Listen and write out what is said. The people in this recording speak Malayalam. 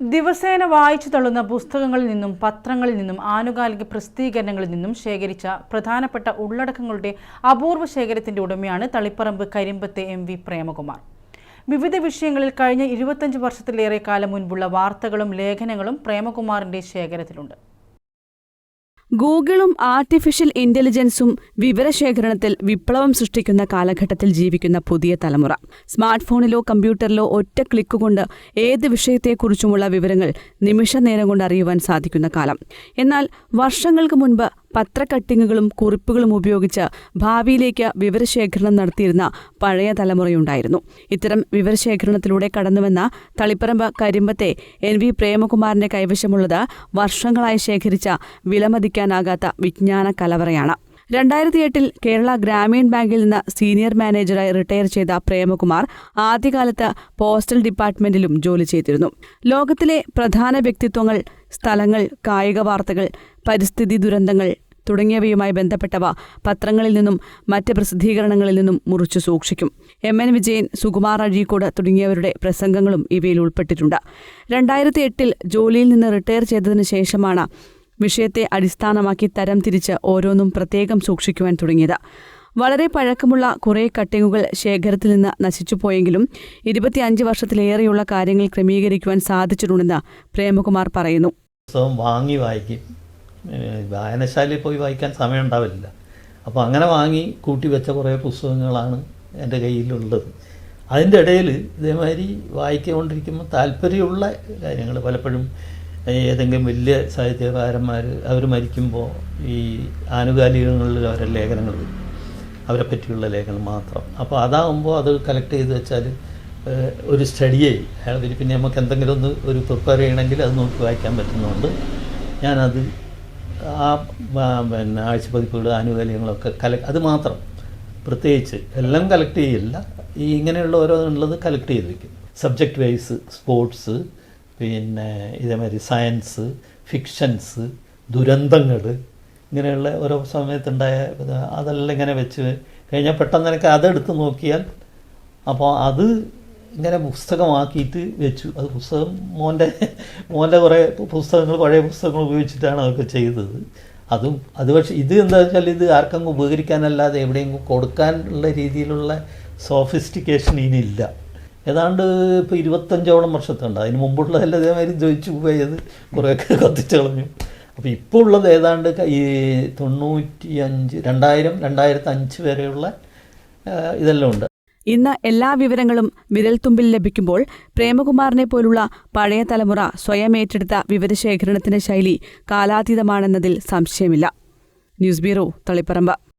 ദിവസേന വായിച്ചു തള്ളുന്ന പുസ്തകങ്ങളിൽ നിന്നും പത്രങ്ങളിൽ നിന്നും ആനുകാലിക പ്രസിദ്ധീകരണങ്ങളിൽ നിന്നും ശേഖരിച്ച പ്രധാനപ്പെട്ട ഉള്ളടക്കങ്ങളുടെ അപൂർവ ശേഖരത്തിന്റെ ഉടമയാണ് തളിപ്പറമ്പ് കരിമ്പത്തെ എം വി പ്രേമകുമാർ. വിവിധ വിഷയങ്ങളിൽ കഴിഞ്ഞ ഇരുപത്തഞ്ച് വർഷത്തിലേറെ കാലം മുൻപുള്ള വാർത്തകളും ലേഖനങ്ങളും പ്രേമകുമാറിന്റെ ശേഖരത്തിലുണ്ട്. ഗൂഗിളും ആർട്ടിഫിഷ്യൽ ഇന്റലിജൻസും വിവരശേഖരണത്തിൽ വിപ്ലവം സൃഷ്ടിക്കുന്ന കാലഘട്ടത്തിൽ ജീവിക്കുന്ന പുതിയ തലമുറ. സ്മാർട്ട് ഫോണിലോ കമ്പ്യൂട്ടറിലോ ഒറ്റ ക്ലിക്ക് കൊണ്ട് ഏത് വിഷയത്തെക്കുറിച്ചുമുള്ള വിവരങ്ങൾ നിമിഷ നേരം കൊണ്ട് അറിയുവാൻ സാധിക്കുന്ന കാലം. എന്നാൽ വർഷങ്ങൾക്ക് മുൻപ് പത്രക്കട്ടിങ്ങുകളും കുറിപ്പുകളും ഉപയോഗിച്ച് ഭാവിയിലേക്ക് വിവരശേഖരണം നടത്തിയിരുന്ന പഴയ തലമുറയുണ്ടായിരുന്നു. ഇത്തരം വിവരശേഖരണത്തിലൂടെ കടന്നുവന്ന തളിപ്പറമ്പ് കരിമ്പത്തെ എൻ വി പ്രേമകുമാറിന്റെ കൈവശമുള്ളത് വർഷങ്ങളായി ശേഖരിച്ച വിലമതിക്കാനാകാത്ത വിജ്ഞാന കലവറയാണ്. രണ്ടായിരത്തി എട്ടിൽ കേരള ഗ്രാമീൺ ബാങ്കിൽ നിന്ന് സീനിയർ മാനേജറായി റിട്ടയർ ചെയ്ത പ്രേമകുമാർ ആദ്യകാലത്ത് പോസ്റ്റൽ ഡിപ്പാർട്ട്മെന്റിലും ജോലി ചെയ്തിരുന്നു. ലോകത്തിലെ പ്രധാന വ്യക്തിത്വങ്ങൾ സ്ഥലങ്ങൾ കായിക വാർത്തകൾ പരിസ്ഥിതി ദുരന്തങ്ങൾ തുടങ്ങിയവയുമായി ബന്ധപ്പെട്ടവ പത്രങ്ങളിൽ നിന്നും മറ്റ് പ്രസിദ്ധീകരണങ്ങളിൽ നിന്നും മുറിച്ചു സൂക്ഷിക്കും. എം. എൻ. വിജയൻ സുകുമാർ അഴീക്കോട് തുടങ്ങിയവരുടെ പ്രസംഗങ്ങളും ഇവയിൽ ഉൾപ്പെട്ടിട്ടുണ്ട്. രണ്ടായിരത്തി എട്ടിൽ ജോലിയിൽ നിന്ന് റിട്ടയർ ചെയ്തതിനു ശേഷമാണ് വിഷയത്തെ അടിസ്ഥാനമാക്കി തരം തിരിച്ച് ഓരോന്നും പ്രത്യേകം സൂക്ഷിക്കുവാൻ തുടങ്ങിയത്. വളരെ പഴക്കമുള്ള കുറേ കട്ടിങ്ങുകൾ ശേഖരത്തിൽ നിന്ന് നശിച്ചുപോയെങ്കിലും ഇരുപത്തിയഞ്ച് വർഷത്തിലേറെയുള്ള കാര്യങ്ങൾ ക്രമീകരിക്കുവാൻ സാധിച്ചിട്ടുണ്ടെന്ന് പ്രേമകുമാർ പറയുന്നു. പുസ്തകം വാങ്ങി വായിക്കും. വായനശാലയിൽ പോയി വായിക്കാൻ സമയം ഉണ്ടാവില്ല അപ്പോൾ അങ്ങനെ വാങ്ങി കൂട്ടി വെച്ച കുറേ പുസ്തകങ്ങളാണ് എന്റെ കയ്യിലുള്ളത്. അതിന്റെ ഇടയിൽ ഇതേമാതിരി വായിക്കൊണ്ടിരിക്കുമ്പോൾ താല്പര്യമുള്ള കാര്യങ്ങൾ പലപ്പോഴും ഏതെങ്കിലും വലിയ സാഹിത്യകാരന്മാർ അവർ മരിക്കുമ്പോൾ ഈ ആനുകാലികങ്ങളിൽ അവരുടെ ലേഖനങ്ങൾ വരും. അവരെ പറ്റിയുള്ള ലേഖനം മാത്രം. അപ്പോൾ അതാകുമ്പോൾ അത് കളക്ട് ചെയ്ത് വെച്ചാൽ ഒരു സ്റ്റഡിയായി അയാൾ പിന്നെ നമുക്ക് എന്തെങ്കിലും ഒന്ന് ഒരു പ്രിപ്പയർ ചെയ്യണമെങ്കിൽ അത് നോക്കി വായിക്കാൻ പറ്റുന്നതുകൊണ്ട് ഞാനത് ആ പിന്നെ ആഴ്ചപ്പതിപ്പുകൾ ആനുകാലികങ്ങളൊക്കെ കല അത് മാത്രം. പ്രത്യേകിച്ച് എല്ലാം കളക്ട് ചെയ്യില്ല. ഈ ഇങ്ങനെയുള്ള ഓരോന്നുള്ളത് കളക്ട് ചെയ്ത് വയ്ക്കും സബ്ജക്റ്റ് വൈസ് സ്പോർട്സ് പിന്നെ ഇതേമാതിരി സയൻസ് ഫിക്ഷൻസ് ദുരന്തങ്ങൾ ഇങ്ങനെയുള്ള ഓരോ സമയത്തുണ്ടായ അതെല്ലാം ഇങ്ങനെ വെച്ച് കഴിഞ്ഞാൽ പെട്ടെന്ന് എനിക്ക് അതെടുത്ത് നോക്കിയാൽ അപ്പോൾ അത് ഇങ്ങനെ പുസ്തകമാക്കിയിട്ട് വെച്ചു. അത് പുസ്തകം മോന്റെ മോന്റെ കുറേ പുസ്തകങ്ങൾ പഴയ പുസ്തകങ്ങൾ ഉപയോഗിച്ചിട്ടാണ് അതൊക്കെ ചെയ്തത്. അതും അത് പക്ഷേ ഇത് എന്താ വെച്ചാൽ ഇത് ആർക്കെങ്കിലും ഉപകരിക്കാനല്ലാതെ എവിടെയെങ്കിലും കൊടുക്കാനുള്ള രീതിയിലുള്ള സോഫിസ്റ്റിക്കേഷൻ ഇനിയില്ല. ഏതാണ്ട് ഇപ്പോൾ ഇരുപത്തഞ്ചോളം വർഷത്തുണ്ട് അതിന് മുമ്പുള്ളതല്ല ഇതേമാതിരി ജയിച്ചു പോയത് കുറേയൊക്കെ കത്തിച്ചു കളഞ്ഞു. അപ്പോൾ ഇപ്പോൾ ഉള്ളത് ഏതാണ്ട് ഈ തൊണ്ണൂറ്റി അഞ്ച് രണ്ടായിരം രണ്ടായിരത്തി അഞ്ച് വരെയുള്ള ഇതെല്ലാം ഉണ്ട്. ഇന്ന് എല്ലാ വിവരങ്ങളും വിരൽത്തുമ്പിൽ ലഭിക്കുമ്പോൾ പ്രേമകുമാറിനെ പോലുള്ള പഴയ തലമുറ സ്വയം ഏറ്റെടുത്ത വിവരശേഖരണത്തിന്റെ ശൈലി കാലാതീതമാണെന്നതിൽ സംശയമില്ല. News bureau Taliparamba.